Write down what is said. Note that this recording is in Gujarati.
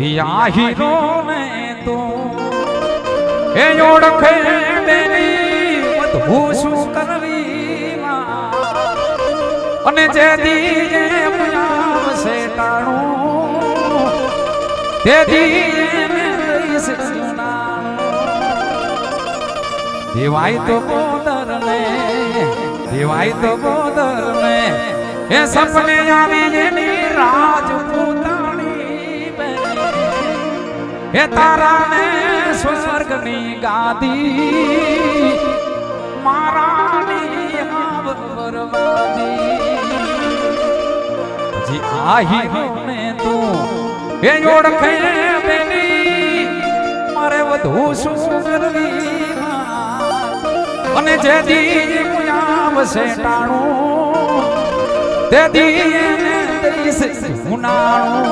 યા હીરો ને તો. એ ઓળખે બેની હું શું કરવી અને જે દીએ આવશે ટાણું તે દેવાય તો બોદર ને દેવાય તો બોદર ને એ સપને આવી રાજપૂતાણી એ તારા ને સ્વર્ગની ગાદી, મારાની હાવ બરબાદી જી આહી ને તું એ ઓળખે બેની મારે વધુ શું અને જે દી આવશે ટાણું, તે દી એને દઈશ ઉનાળું